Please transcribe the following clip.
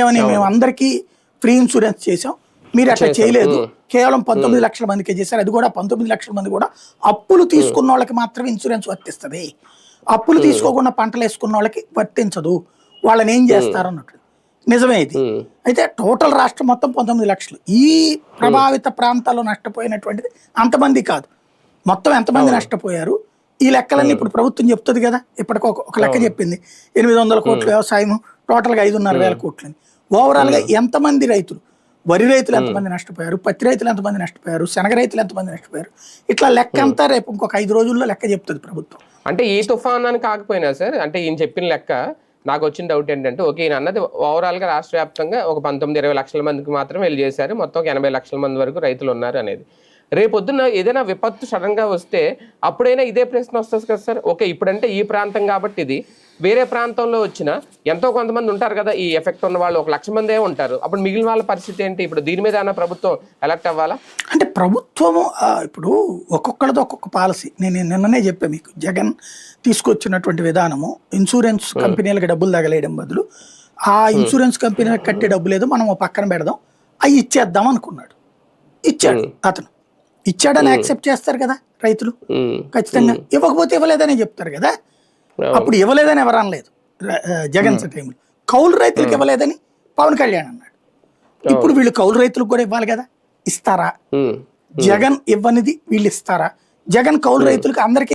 ఏమని మేము అందరికీ ఫ్రీ ఇన్సూరెన్స్ చేసాం మీరు అట్లా చేయలేదు. కేవలం పంతొమ్మిది లక్షల మందికి చేశారు. అది కూడా పంతొమ్మిది లక్షల మంది కూడా అప్పులు తీసుకున్న వాళ్ళకి మాత్రమే ఇన్సూరెన్స్ వర్తిస్తుంది. అప్పులు తీసుకోకుండా పంటలు వేసుకున్న వాళ్ళకి వర్తించదు. వాళ్ళని ఏం చేస్తారు అన్నట్టు నిజమే ఇది. అయితే టోటల్ రాష్ట్రం మొత్తం పంతొమ్మిది లక్షలు. ఈ ప్రభావిత ప్రాంతాల్లో నష్టపోయినటువంటిది అంతమంది కాదు. మొత్తం ఎంతమంది నష్టపోయారు? ఈ లెక్కలన్నీ ఇప్పుడు ప్రభుత్వం చెప్తుంది కదా. ఇప్పటికి ఒక లెక్క చెప్పింది. ఎనిమిది వందల కోట్ల వ్యవసాయం టోటల్గా ఐదున్నర వేల కోట్లు అని ఓవరాల్గా ఎంతమంది రైతులు? వరి రైతులు ఎంతమంది నష్టపోయారు? పత్తి రైతులు ఎంతమంది నష్టపోయారు? శనగ రైతులు ఎంతమంది నష్టపోయారు? ఇట్లా లెక్క అంతా రేపు ఇంకొక ఐదు రోజుల్లో లెక్క చెప్తుంది ప్రభుత్వం. అంటే ఈ తుఫాన్ అని కాకపోయినా సార్ అంటే ఈయన చెప్పిన లెక్క నాకు వచ్చిన డౌట్ ఏంటంటే ఓకే ఈయన అన్నది ఓవరాల్గా రాష్ట్ర వ్యాప్తంగా ఒక పంతొమ్మిది ఇరవై లక్షల మందికి మాత్రం వెళ్ళి చేశారు. మొత్తం ఒక ఎనభై లక్షల మంది వరకు రైతులు ఉన్నారు అనేది. రేపొద్దున ఏదైనా విపత్తు సడన్గా వస్తే అప్పుడైనా ఇదే ప్రశ్న వస్తుంది కదా సార్. ఓకే ఇప్పుడంటే ఈ ప్రాంతం కాబట్టి ఇది. వేరే ప్రాంతంలో వచ్చిన ఎంతో కొంతమంది ఉంటారు కదా ఈ ఎఫెక్ట్ ఉన్న వాళ్ళు ఒక లక్ష మందే ఉంటారు. అప్పుడు మిగిలిన వాళ్ళ పరిస్థితి ఏంటి? ఇప్పుడు దీని మీద ఏమైనా ప్రభుత్వం ఎలక్ట్ అవ్వాలా? అంటే ప్రభుత్వము ఆ, ఇప్పుడు ఒక్కొక్కరిది ఒక్కొక్క పాలసీ. నేను నిన్ననే చెప్పాను మీకు జగన్ తీసుకొచ్చినటువంటి విధానము ఇన్సూరెన్స్ కంపెనీలకు డబ్బులు తగలేయడం బదులు ఆ ఇన్సూరెన్స్ కంపెనీలకు కట్టే డబ్బులు ఏదో మనం పక్కన పెడదాం అవి ఇచ్చేద్దాం అనుకున్నాడు. ఇచ్చాడు అతను. ఇచ్చాడని యాక్సెప్ట్ చేస్తారు కదా రైతులు? ఖచ్చితంగా. ఇవ్వకపోతే ఇవ్వలేదని చెప్తారు కదా? అప్పుడు ఇవ్వలేదని ఎవరు అనలేదు. జగన్ టైంలో కౌలు రైతులకు ఇవ్వలేదని పవన్ కళ్యాణ్ అన్నాడు. ఇప్పుడు వీళ్ళు కౌలు రైతులకు కూడా ఇవ్వాలి కదా? ఇస్తారా. జగన్ ఇవ్వనిది వీళ్ళు ఇస్తారా? జగన్ కౌలు రైతులకు అందరికీ